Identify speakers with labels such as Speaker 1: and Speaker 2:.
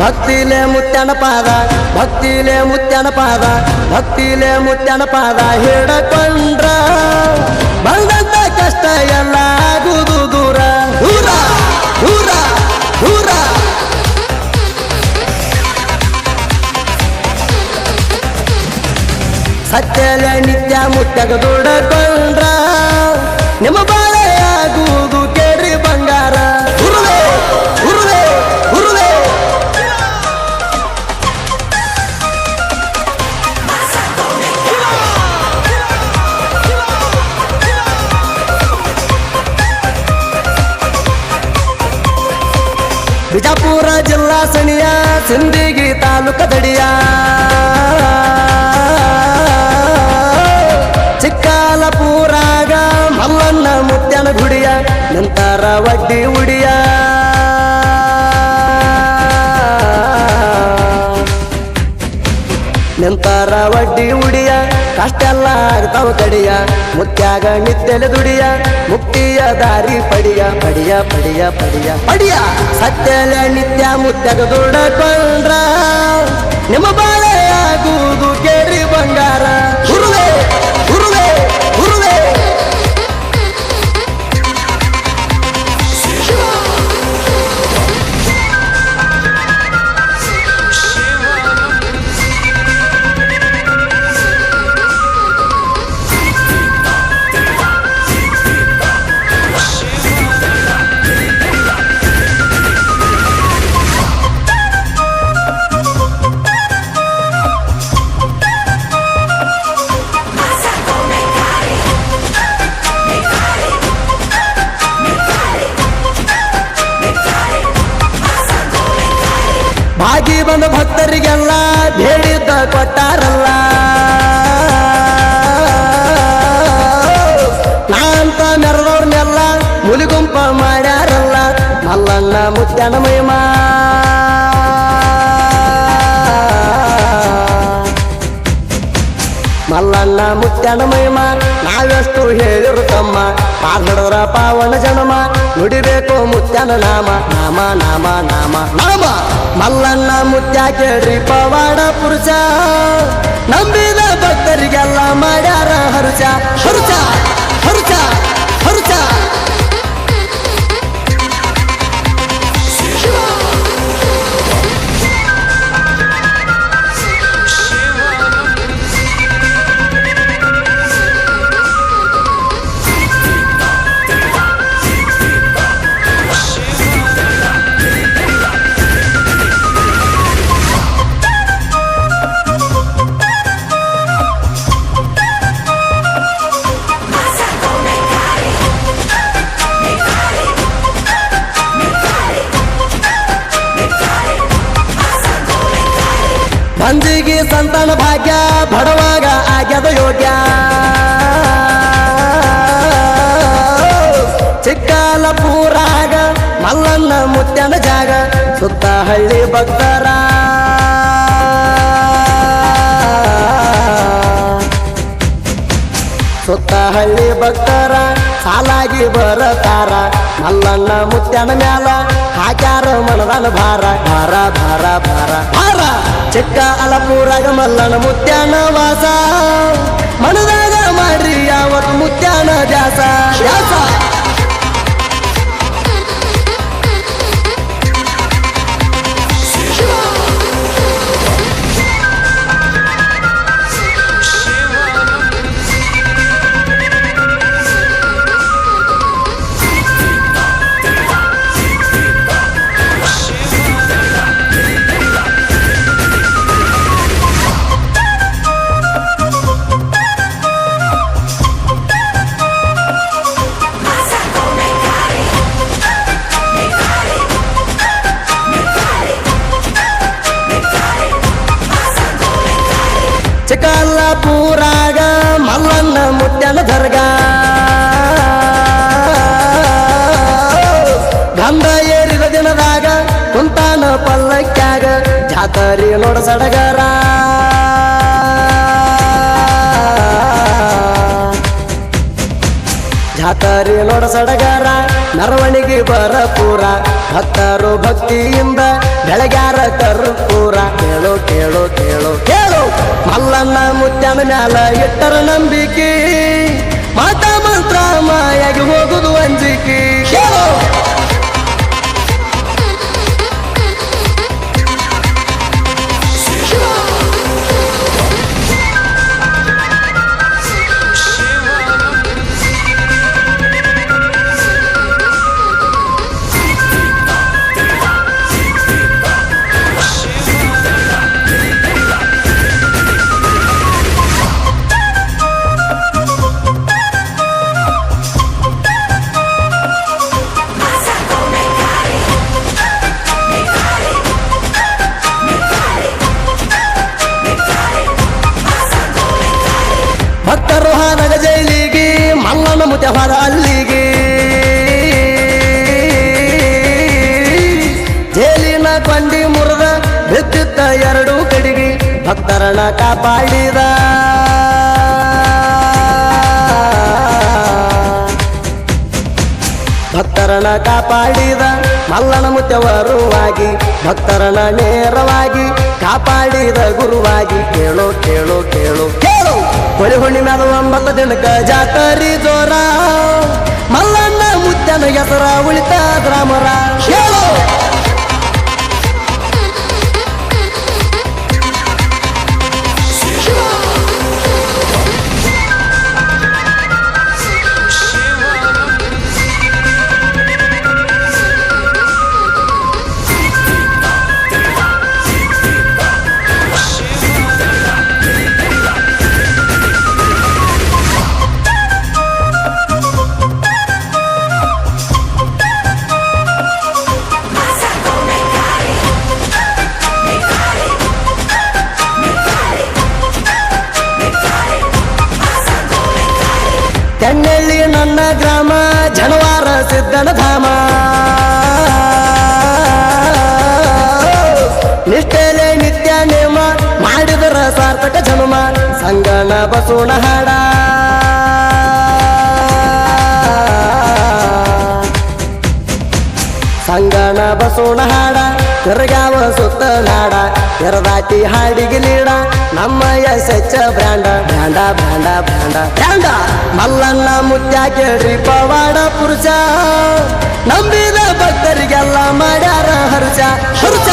Speaker 1: ಭಕ್ತಿಲೆ ಮುತ್ತನ ಪಾದ ಭಕ್ತಿಲೆ ಮುತ್ತನ ಪಾದ ಭಕ್ತಿಲೆ ಮುತ್ತನ ಪಾದ ಹಿಡಕೊಂಡ್ರ. ಬಂದಂತ ಕಷ್ಟ ಎಲ್ಲ ಆಗುದು ದೂರ. ದೂರ ದೂರ ದೂರ. ಸತ್ಯಲೆ ನಿತ್ಯ ಮುತ್ಯಗ ಬಿಜಾಪುರ ಜಿಲ್ಲಾ ಸಣಿಯ ಸಿಂದಿಗಿ ತಾಲೂಕ ದಡಿಯ. ಚಿಕ್ಕಾಲಪುರಾಗ ಮಲ್ಲಣ್ಣ ಮುತ್ಯನ ಗುಡಿಯ, ನಂತರ ವಡ್ಡಿ ಉಡಿಯ. ನಂತರ ವಡ್ಡಿ ಉಡಿಯ. ಕಷ್ಟೆಲ್ಲ ಆಗ್ತಾವ ಕಡಿಯ. ಮುತ್ಯಾಗ ನಿತ್ಯಲೆ ದುಡಿಯ. ಮುಕ್ತಿಯ ದಾರಿ ಪಡಿಯ. ಪಡಿಯ ಪಡಿಯ ಪಡಿಯ. ಪಡಿಯ. ಸತ್ಯಲೆ ನಿತ್ಯ ಮುತ್ಯಾಗ ದುಡಕೊಂಡ್ರ ನಿಮ್ಮ ಬಾಳೆ ಆಗುವುದು ಕೇಳಿ ಬಂಗಾರ. ಬಂದ ಭಕ್ತರಿಗೆಲ್ಲ ಬೇಡಿದ್ದ ಕೊಟ್ಟಾರಲ್ಲ. ನಾಂತ ಅಂತ ಮೆರೆದವ್ರನ್ನೆಲ್ಲ ಮುಲಿಗುಂಪ ಮಾಡ್ಯಾರಲ್ಲ. ಮಲ್ಲಣ್ಣ ಮುತ್ಯನ ಮಹಿಮಾ ಮಲ್ಲಣ್ಣ ಮುತ್ಯನ ಮಹಿಮ, ನಾವೆಷ್ಟು ಹೇಳಿರು ತಮ್ಮ. ಪಾವನ ಜನಮ, ನುಡಿಬೇಕು ಮುತ್ಯನ ನಾಮ. ನಾಮ ನಾಮ ನಾಮ. ನಾಮ! ಮಲ್ಲಣ್ಣ ಮುತ್ಯ ಕೇಳ್ರಿ ಪವಾಡ ಪುರುಷ. ನಂಬಿದ ಭಕ್ತರಿಗೆಲ್ಲ ಮಾಡ್ಯಾರ ಹರುಷ. ಹರುಚ ಮಂದಿಗೆ ಸಂತಾನ ಭಾಗ್ಯ, ಬಡವಾಗ ಆಗ್ಯದ ಯೋಗ್ಯ. ಚಿಕ್ಕಲಪುರಾಗ ಮಲ್ಲನ್ನ ಮುತ್ಯನ ಜಾಗ, ಸುತ್ತ ಹಳ್ಳಿ ಭಕ್ತರ. ಸುತ್ತ ಹಳ್ಳಿ ಭಕ್ತರ, ಸಾಲಾಗಿ ಬರತಾರ, ಮಲ್ಲನ್ನ ಮುತ್ಯನ ಮ್ಯಾಲ. ಹಾಕ್ಯಾರ ಮನದನ ಭಾರ ಭಾರ ಭಾರ ಭಾರ ಭಾರ ಚಿಕ್ಕ ಅಲಪೂರಾಗ ಮಲ್ಲಣ್ಣ ಮುತ್ಯನ ವಾಸ ಮನದಾಗ ಮಾಡ್ರಿ ಯಾವತ್ತು ಮುತ್ಯನ ದ್ಯಾಸ ದ್ಯಾಸ ಚಿಕ್ಕಲ್ಲಪುರಾಗ ಮಲ್ಲನ್ನ ಮುತ್ಯನ ದರ್ಗ. ಗಂಧ ಏರಿದ ದಿನದಾಗ ಕುಂತಾನ ಪಲ್ಲಕ್ಕಾಗ ಜಾತರಿ ನೋಡ ಸಡಗರ. ಜಾತರಿ ನೋಡ ಸಡಗರ ಬರ ಪೂರ ಭಕ್ತರು ಭಕ್ತಿಯಿಂದ ಬೆಳಗ್ಯಾರ ಪೂರ ಕೇಳು ಕೇಳು ಮಲ್ಲಣ್ಣ ಮುತ್ಯನ ಮ್ಯಾಲ ಇಟ್ಟರ ನಂಬಿಕೆ. ಮಾತಾ ಮಂತ್ರ ಮಾಯಾಗಿ ಹೋಗುದು ಅಂಜಿಕೆ. ಹೊರ ಅಲ್ಲಿಗೆ. ಜೇಲಿನ ಕೊಂಡಿ ಮುರಿದ ಬಿದ್ದಿದ್ದ ಎರಡು ಕಡಿಗೆ ಭಕ್ತರನ್ನ ಕಾಪಾಡಿದ. ಭಕ್ತರನ್ನ ಕಾಪಾಡಿದ ಮಲ್ಲನ ಮುತ್ತವರುವಾಗಿ ಭಕ್ತರನ ನೇರವಾಗಿ ಕಾಪಾಡಿದ ಗುರುವಾಗಿ. ಕೇಳೋ ಕೇಳೋ, ಕೇಳು ಹೊಳಿ ಹುಣ್ಣಿಮ್ಯಾದ ಒಂಬತ್ತು ದಿನಕ ಜಾತರಿ ಜೋರ. ಮಲ್ಲಣ್ಣ ಮುತ್ಯನ ಹೆಸರ ಉಳಿತ ಗ್ರಾಮರ ನನ್ನ ಗ್ರಾಮ, ಜನವಾರ ಸಿದ್ಧನ ಧಾಮ. ನಿಷ್ಠೆಲೆ ನಿತ್ಯ ನೇಮ ಮಾಡಿದರ ಸಾರ್ಥಕ ಜನ್ಮ, ಸಂಗಣ ಬಸೋಣ ಹಾಡ. ಸಂಗಣ ಬಸೋಣ ಹಾಡ ತಿರುಗಾವ ಸುತ್ತ ನಾಡ ತೆರದಾಟಿ ಹಾಡಿಗೆ ಲೀಡ. ಎಸ್ಎಚ್ ಬ್ರ್ಯಾಂಡ ಬ್ರ್ಯಾಂಡ ಬ್ರ್ಯಾಂಡ ಬ್ರ್ಯಾಂಡ. ಬ್ರ್ಯಾಂಡ? ಮಲ್ಲಣ್ಣ ಮುತ್ಯ ಕೇಳ್ರಿ ಪವಾಡ ಪುರುಷ. ನಂಬಿದ ಭಕ್ತರಿಗೆಲ್ಲ ಮಾಡ್ಯಾರ ಹರ್ಷ. ಹರ್ಷ!